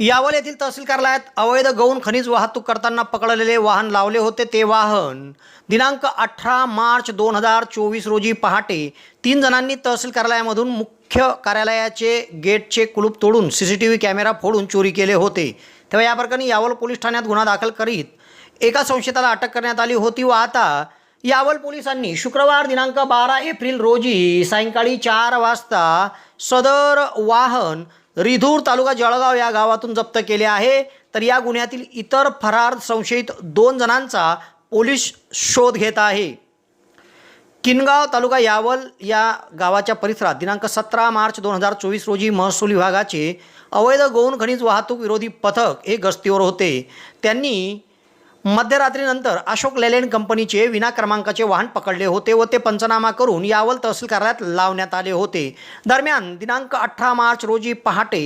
यावल येथील तहसील कार्यालयात अवैध गौण खनिज वाहतूक करताना पकडलेले वाहन लावले होते ते वाहन दिनांक अठरा मार्च दोन हजार चोवीस रोजी पहाटे तीन जणांनी तहसील कार्यालयामधून मुख्य कार्यालयाचे गेटचे कुलूप तोडून C C T V camera फोडून चोरी केले होते. तेव्हा या प्रकरणी यावल पोलीस ठाण्यात गुन्हा दाखल करीत एका संशयिताला अटक करण्यात आली होती व आता यावल पोलिसांनी शुक्रवार दिनांक बारा एप्रिल रोजी सायंकाळी चार वाजता सदर वाहन रिधूर तालुका जळगाव या गावातून जप्त केले आहे. तर या गुन्ह्यातील इतर फरार संशयित दोन जणांचा पोलीस शोध घेत आहे. किनगाव तालुका यावल या गावाच्या परिसरात दिनांक सतरा मार्च दोन हजार चोवीस रोजी महसूल विभागाचे अवैध गौण खनिज वाहतूक विरोधी पथक हे गस्तीवर होते. त्यांनी मध्यरात्रीनंतर अशोक लेलँड कंपनीचे विना क्रमांकाचे वाहन पकडले होते व ते पंचनामा करून यावल तहसील कार्यालयात लावण्यात आले होते. दरम्यान दिनांक अठरा मार्च रोजी पहाटे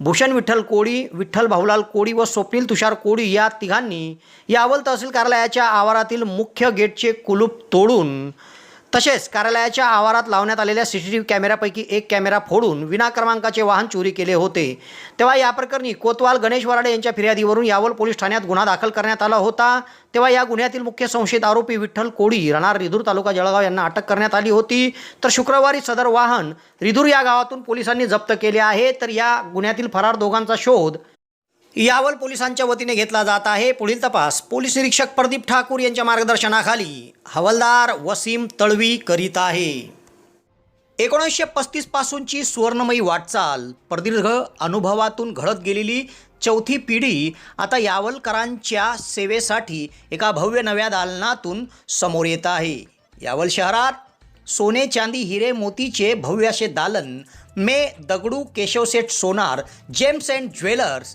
भूषण विठ्ठल कोळी विठ्ठल भाऊलाल कोळी व स्वप्नील तुषार कोळी या तिघांनी यावल तहसील कार्यालयाच्या आवारातील मुख्य गेटचे कुलूप तोडून तसेच कार्यालयाच्या आवारात लावण्यात आलेल्या सी सी टी व्ही कॅमेऱ्यापैकी एक कॅमेरा फोडून विना क्रमांकाचे वाहन चोरी केले होते. तेव्हा या प्रकरणी कोतवाल गणेश वराडे यांच्या फिर्यादीवरून यावल पोलीस ठाण्यात गुन्हा दाखल करण्यात आला होता. तेव्हा या गुन्ह्यातील मुख्य संशयित आरोपी विठ्ठल कोळी राहणार रिधूर तालुका जळगाव यांना अटक करण्यात आली होती. तर शुक्रवारी सदर वाहन रिधूर या गावातून पोलिसांनी जप्त केले आहे. तर या गुन्ह्यातील फरार दोघांचा शोध यावल पोलिसांच्या वतीने घेतला जात आहे. पुढील तपास. पोलीस निरीक्षक प्रदीप ठाकूर यांच्या मार्गदर्शनाखाली हवालदार वसीम तळवी करीत आहे. एकोणीसशे पस्तीस पासूनची सुवर्णमयी वाटचाल. प्रदीर्घ अनुभवातून घडत गेलेली चौथी पिढी आता यावलकरांच्या सेवेसाठी एका भव्य नव्या दालनातून समोर येत आहे. यावल शहरात सोने चांदी हिरे मोतीचे भव्य असे दालन मे Dagdu Keshavseth Sonar gems and jewellers